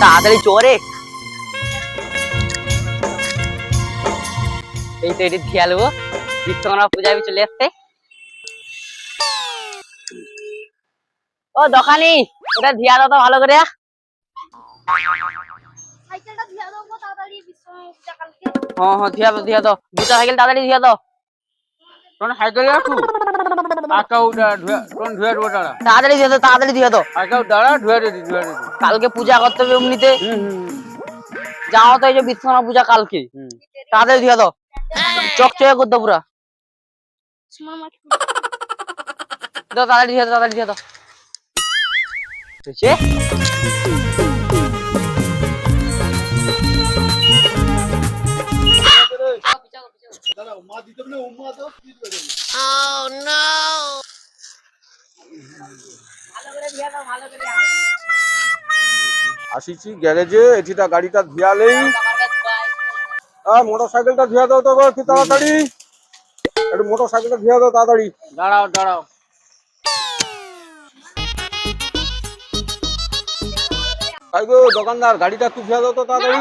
তাড়াতাড়ি চোরে এই তো বিশ্বকর্মা চলে এসছে। ও দোকানি ওটা ধিয়া দাও তো ভালো করে। হ্যাঁ হ্যাঁ ধিয়া দাও ধিয়া দাও দুটা সাইকেল তাড়াতাড়ি ধিয়া দাও সাইকেল আকাউ ধুয়ে দেবো দাঁড়া তাড়াতাড়ি ধিয়া দাও তাড়াতাড়ি ধিয়া দাও আকাউ দাঁড়া ধুয়ে দিদি ধুয়ে দিদি কালকে পূজা করতে হবে এমনিতে যাও তো এই যে বিশ্বকর্মা পূজা কালকে। হুম। তাড়াতাড়ি ধিয়া দাও চকচকে করতে পুরা। মামা দাও তাড়াতাড়ি ধিয়া দাও তাড়াতাড়ি ধিয়া দাও আসিছি গ্যারেজে এটিটা গাড়িটা ধুয়ালেই মোটর সাইকেলটা ধুয়া দাও তো একটু তাড়াতাড়ি। একটু মোটর সাইকেলটা ধুয়া দাও তাড়াতাড়ি। দাঁড়াও দাঁড়াও। তাই গো দোকানদার গাড়িটা একটু ধুয়া দাও তো তাড়াতাড়ি।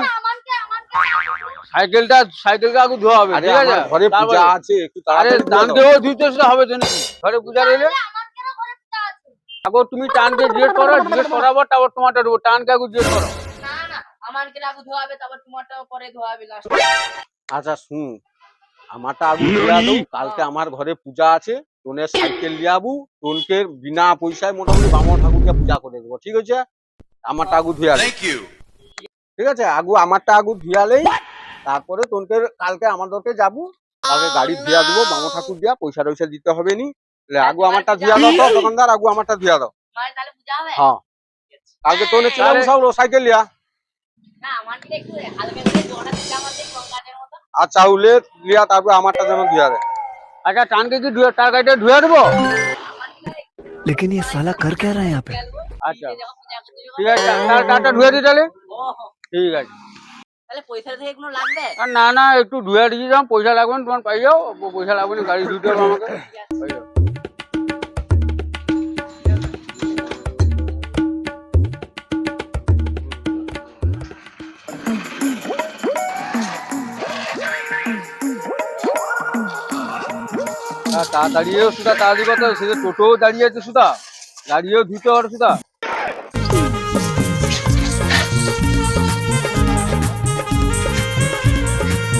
সাইকেলটা সাইকেলকে আগে ধোয়া হবে ঠিক আছে? ঘরে পূজা আছে একটু আরে তাড়াতাড়ি ধুইতে হবে তো ঘরে পূজা রইলে? আগে তুমি টানকে জিজ্ঞেস করো জিজ্ঞেস করাবো তারপর তোমারটা দেবো টানকে আগে জিজ্ঞেস করো। না না আমারকে আগে ধোয়াবে তারপর তোমারটা পরে ধোয়াবে লাস্ট আচ্ছা শুন আমারটা আগে ধুয়া দাও কালকে আমার ঘরে পূজা আছে তোনের সাইকেল লিয়াবু তোনকে বিনা পয়সায় মোটামুটি বামন ঠাকুরকে পূজা করে দেবো ঠিক আছে? আমারটা আগু ধুয়া. ঠিক আছে? আগু আমারটা আগু ধুয়ালেই তারপরে তোনকে কালকে আমাদেরকে যাবো কালকে গাড়ি ধুয়া দেবো বামন ঠাকুর দিয়া পয়সা টয়সা দিতে হবে নি তাহলে আগু আমারটা ধুয়া দাও তো দোকানদার আগু আমারটা ধুয়া দাও মানে তাহলে পূজা হবে হ্যাঁ কালকে তোনে চলে তাহলে- সব সাইকেল লিয়া না আমারকে একটু হালকা করে জোড়া দিলে আমাদের গঙ্গাদের মতো আর চাউলে লিয়া তারপরে আমারটা যেন ধুয়া দেয় আচ্ছা টানকে কি ধুয়ে তার গাড়িটা ধুয়ে দেবো लेकिन ये साला कर क्या रहा है यहाँ पे আচ্ছা ঠিক আছে তার গাড়িটা ধুয়ে দিই তাহলে ঠিক আছে তাহলে পয়সা থেকে কোনো লাগবে না না একটু ধুয়ে দিয়ে যাও পয়সা লাগবে না তোমার পাই যাও পয়সা লাগবে না গাড়ি ধুতে হবে আমাকে। পাই তা দাঁড়িয়েও সুদা তাড়াতাড়ি কথা সে যে টোটোও দাঁড়িয়ে আছে সুদা গাড়িও ধুতে পারে সুদা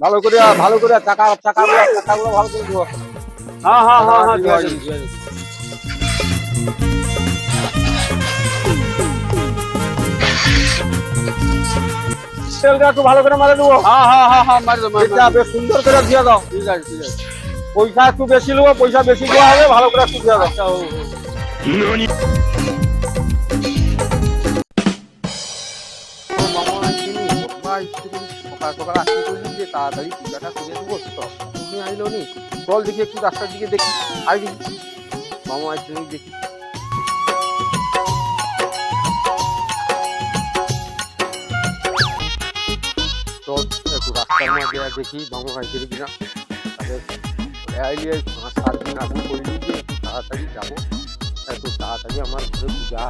ভালো করে ভালো করে চাকা চাকাগুলো চাকাগুলো ভালো করে ধুয়া। হ্যাঁ হ্যাঁ হ্যাঁ হ্যাঁ ধুয়া। তেলটা একটু ভালো করে মারে দেবো। হ্যাঁ হ্যাঁ হ্যাঁ হ্যাঁ মারি এটা বেশ সুন্দর করে দিয়ে দাও। ঠিক আছে ঠিক আছে। পয়সা একটু বেশি নেব পয়সা বেশি দেওয়া হবে ভালো করে একটু দিয়ে দাও। আচ্ছা ও। সকাল আসতে করলি যে তাড়াতাড়ি পূজাটা করে দেবো তো তুমি আইলো নি? চল দেখি একটু রাস্তার দিকে দেখি। আই দেখি। মামা আসছে নি। দেখি চল একটু তাড়াতাড়ি যাব। তাড়াতাড়ি আমার ঘরে পূজা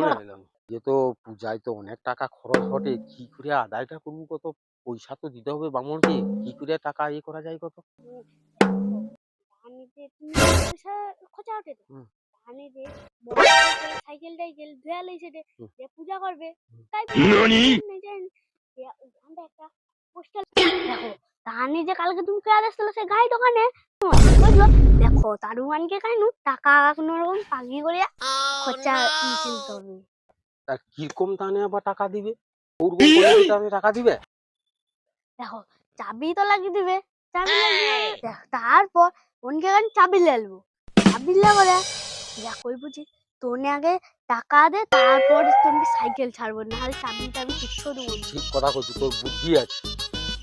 হ্যাঁ যে তো পূজায় তো অনেক টাকা খরচ ঘটে কি করে আদায়টা করব কত? পয়সা তো দিতে হবে বামনকে। কি করে টাকা ইয়ে করা যায় কত? পূজা করবে তাই? একটা দেখো যে কালকে তুমি আসছিল সে গাই দোকানে বুঝলো দেখো তারুমানকে টাকা কোনো রকম পাগি করে খরচা মিছিল করবে তা কীরকম দানে আবার টাকা দিবে? ওরকম টাকা দিবে? দেখো চাবি তো লাগিয়ে দিবে চাবি লাগিয়ে দেখ, তারপর ওনকে কান চাবি লেলবো চাবি লেবলে যা কই বুঝি তোনে আগে টাকা দে তারপর তুমি সাইকেল ছাড়বো না হলে চাবি টাবি কিচ্ছু দেবো ঠিক কথা করছি তোর বুদ্ধি আছে।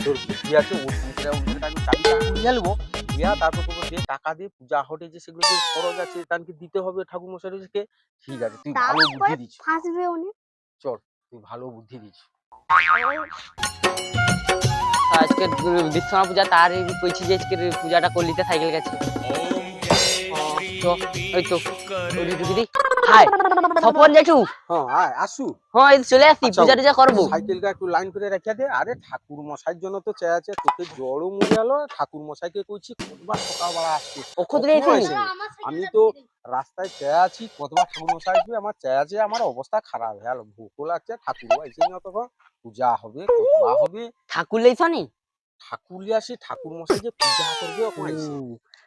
তোর বুদ্ধি আছে ওর উল্টে আমি চাবিটা নিয়ে নেব দিয়া তারপর তোকে যে টাকা দিয়ে পূজা হটে যে সেগুলো যে খরচ আছে তাকে দিতে হবে ঠাকুর মশাইকে ঠিক আছে তুই ভালো বুদ্ধি দিস। দিচ্ছ ফাঁসবে উনি? তুই ভালো বুদ্ধি দিচ্ছ আজকে বিশ্বনাথ পূজা তার কইছি যে আজকে পূজাটা করলিতে সাইকেল গেছে। তো ওই তো ওই দিদি দিদি। হাই স্বপন জেঠু। হ্যাঁ আয় আসু। হ্যাঁ এই চলে আসছি আচ্ছা, পূজা টুজা করব। সাইকেলটা একটু লাইন করে রেখে দে। আরে ঠাকুর মশাইয়ের জন্য তো চেয়ে আছে তোকে জ্বরও মরে গেল ঠাকুর মশাইকে কইছি কতবার সকালবেলা আসছি ওষুধ কখনো নিয়েছিস? আসেনি। আমি তো রাস্তায় চেয়ে আছি কতবার ঠাকুর মশাই আসবে আমার চেয়ে আছে আমার অবস্থা খারাপ। হ্যাঁ ভুকও লাগছে না তখন পূজা হবে কতবা হবে? ঠাকুর ঠাকুর আসি ঠাকুর মশাই যে পূজা করবে ওখানে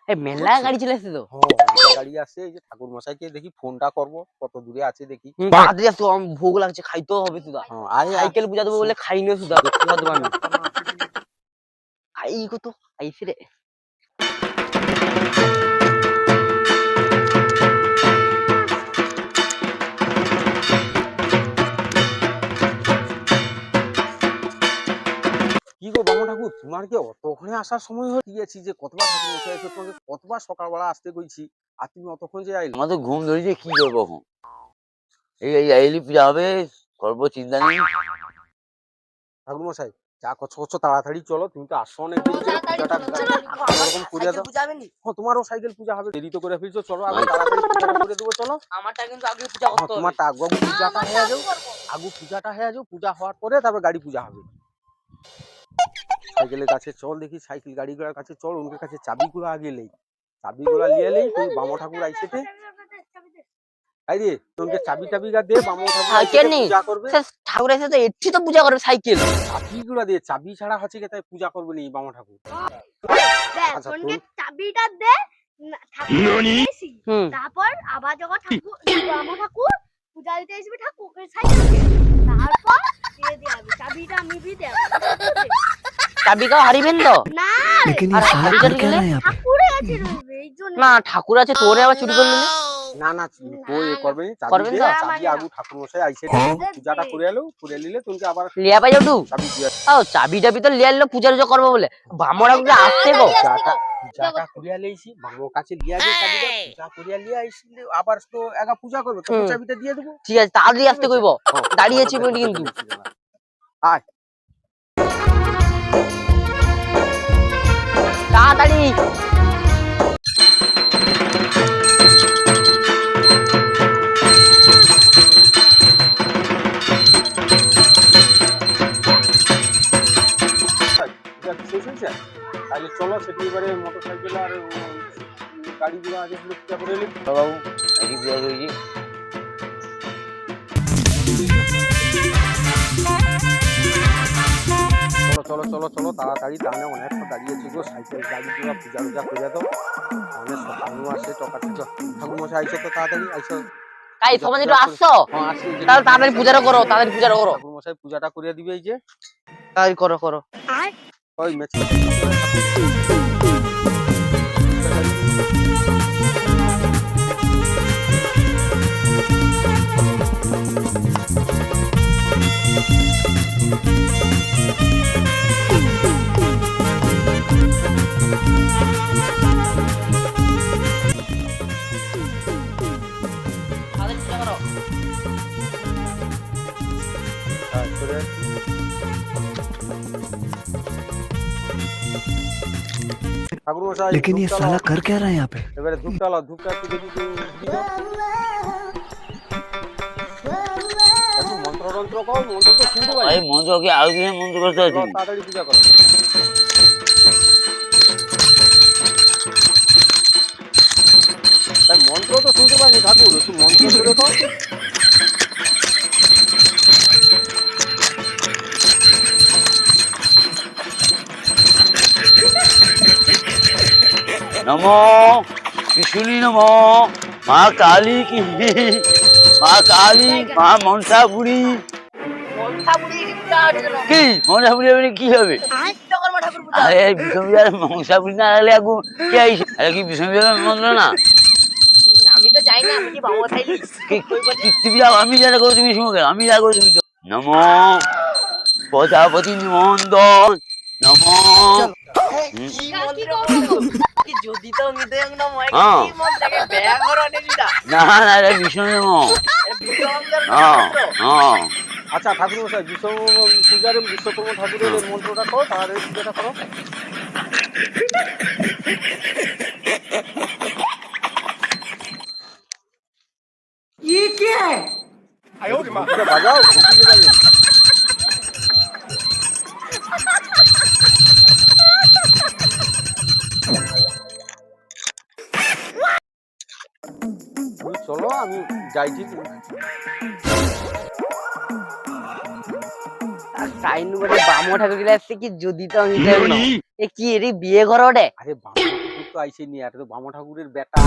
মেলা গাড়ি চলে এসেছে তো। হ্যাঁ গাড়ি আছে এই যে ঠাকুর মশাইকে দেখি ফোনটা করব কত দূরে আছে দেখি। তাড়াতাড়ি আসতো ভোগ লাগছে খাইতেও হবে সুদা। হ্যাঁ। সাইকেল পূজা দেবো বলে খাই না সুদা। আমি। খাই কত আইসি রে। কি গো বামু ঠাকুর তোমার কি অতক্ষণে আসার সময় হয়ে গিয়েছি যে কতবার ঠাকুর মশাই এসে তোমাকে কতবার সকালবেলা আসতে কইছি আর তুমি অতক্ষণ যে আইলে? আমার তো ঘুম ধরেছে কি করব এখন? এই এই আইলি পূজা হবে করব চিন্তা নেই। ঠাকুর মশাই যা করছ করছ তাড়াতাড়ি চলো তুমি তো আসছো অনেক দেরি করে পূজাটা করে দাও। পূজা হ্যাঁ তোমারও সাইকেল পূজা হবে। দেরি তো করে ফেলছো চলো আগে তাড়াতাড়ি করে দেবো চলো। আমারটা কিন্তু আগে পূজা হ্যাঁ করতে হবে। তোমারটা আগে পূজাটা হয়ে যাও। আগু পূজাটা হয়ে যাও পূজা হওয়ার পরে তারপর গাড়ি পূজা হবে। সাইকেলের কাছে চল দেখি সাইকেল গাড়িগুলোর কাছে চল ওদের কাছে চাবিগুলো আগে নেই। চাবিগুলো নিয়ে নেই তুই বামো ঠাকুর আইসেতে তোকে চাবি টাবি গা দে বামো ঠাকুর হ্যাঁ, আইসেতে পূজা করবে। ঠাকুর এসে তো এটি তো পূজা করবে সাইকেল। চাবিগুলো দে চাবি ছাড়া হচ্ছে কি তাই পূজা করবে নি বামো ঠাকুর। দেখ আচ্ছা, চাবিটা দে ঠাকুর। তারপর আবার যখন ঠাকুর আমার ঠাকুর পূজা দিতে আসবে ঠাকুরকে সাইকেল রইবে এই জন্য না ঠাকুর আছে তোরে আবার চুরি করে নিলে না না তো করবে চাবি করবেন চাবি আগু ঠাকুর মশাই আইসে হ্যাঁ। পূজাটা করে এলো করে নিলে তুমি আবার লিয়া পাই যাও চাবি দিয়ে ও চাবি টাবি তো লিয়া এলো পূজা টুজা করব বলে বামরা কিন্তু আসতে গো পূজাটা পূজাটা করিয়া লইছি বামো কাছে লিয়া দিয়ে চাবিটা পূজা করিয়া লিয়া আইছি আবার তো একা পূজা করবে। চাবিটা দিয়ে দেবো ঠিক আছে তাড়াতাড়ি আসতে কইব হ্যাঁ, দাঁড়িয়ে আছি আমাদের কিন্তু। আয় তাড়াতাড়ি। পূজা কি শেষ হয়েছে? তাহলে চলো সেটি এবারে মোটর সাইকেল আর গাড়িগুলো আগে পূজা করে নিই। বাবু পূজা চলো চলো চলো তাড়াতাড়ি দাঁড়ানো অনেকক্ষণ দাঁড়িয়েছি গো সাইকেল গাড়িগুলো পূজা টুজা করে দাও। অনেক সকালও আসে টকা টুকা। ঠাকুর মশাই আইসো তো তাড়াতাড়ি আইসো। তাই সমাজ একটু আসছো? হ্যাঁ আসি তাহলে তাড়াতাড়ি পূজাটা করো তাড়াতাড়ি পূজাটা করো। ঠাকুর মশাই পূজাটা করে দিবে এই যে। তাই করো করো। ওই মেচে लेकिन ये ধূপ साला জ্বালাও। कर क्या रहा है यहाँ पे এবারে ধূপটা লাও ধূপটা একটু দেখি একটু দিয়ে দাও। একটু মন্ত্র টন্ত্র কও মন্ত্র তো শুনতে পাই এই মন্ত্র কি আরো দিনে মন্ত্র করতে আছি চলো, তাড়াতাড়ি পূজা করো তাই মন্ত্র তো শুনতে পাইনি ঠাকুর একটু মন্ত্র করে নম। বিষ্ণু নম। মা কালী কি? মা কালী মা মনসা বুড়ি কি মনসা বুড়ি হবে কি হবে? আরে বিষ্ণু মনসা বুড়ি না হলে আগু কে আইছে? আরে কি বিষ্ণু মন্ত্র না? আমি তো যাই না আমি কি বাবা কি- তুমি যাও আমি যা করো তুমি শুনো আমি যা করো তুমি নম। প্রজাপতি নিমন্দন নম। যদি তো নিতে না মই হ্যাঁ। কি মন্ত্রকে বেয়া করো নে দিদা না না রে বিষ্ণু নম হ্যাঁ হ্যাঁ আচ্ছা ঠাকুর মশাই বিশ্ব পূজার বিশ্বকর্মা ঠাকুরের এই মন্ত্রটা করো তাহলে পূজাটা করো ঘুঁটিটা বাজাও ঘুঁটি বাজাও যাইছি সাইন করে বামো ঠাকুর গিলা আসছে কি যদি তো আমি যাই না এ কি এরি বিয়ে ঘর ওটে? আরে বামা ঠাকুর তো আইসে নি আর তো বামা ঠাকুরের বেটা।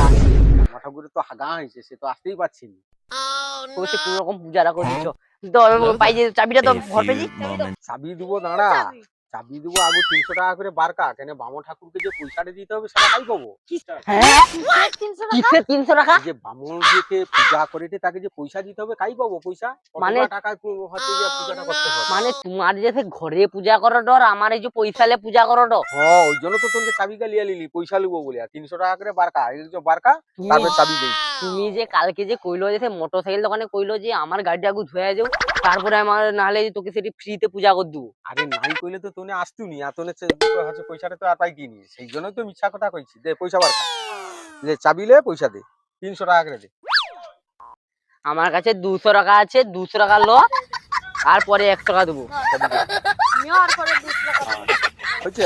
বামা ঠাকুরের তো হাগা হয়েছে সে তো আসতেই পারছি না। কইছে কোন রকম পূজাটা করছ তো আমি পাই যে চাবিটা তো ঘর পেয়েছি চাবি দেবো দাঁড়া। চাবি দেবো আগে তিনশো টাকা করে বারকা কেন বামা ঠাকুরকে যে পয়সাটা দিতে হবে সেটা পাবো? হ্যাঁ? তিনশো টাকা? কিসে তিনশো টাকা? এই যে বামন যে পূজা করে তাকে যে পয়সা দিতে হবে কাই পাবো পয়সা? মানে- মানে হচ্ছে যে পূজাটা করতে হবে। মানে তোমার যে ঘরে পূজা করো ডর আমার এই যে পয়সালে পূজা করো ডর। হ্যাঁ ওই জন্য তো তোকে চাবি লিয়া লিলি পয়সা লিবো বলে আর তিনশো টাকা করে বারকা এই যে বারকা তারপরে চাবি দেই। তুমি যে কালকে যে কইলো যে মোটর সাইকেল দোকানে কইলো যে আমার গাড়িটা আগু ধুয়ে যাও তারপরে আমার নাহলে তোকে সেটি ফ্রিতে পূজা করে দেবো। আরে নাই কইলে তো তোনে উনি নি আর তোনে হচ্ছে পয়সাটা তো আর পাই কিনি সেই জন্যই তো মিথ্যা কথা কইছি দে পয়সা বার যে চাবিলে পয়সা দে তিনশো টাকা করে দে। আমার কাছে দুশো টাকা আছে দুশো টাকা লো আর পরে এক টাকা দেবো। আমিও আর করে দুশো টাকা হচ্ছে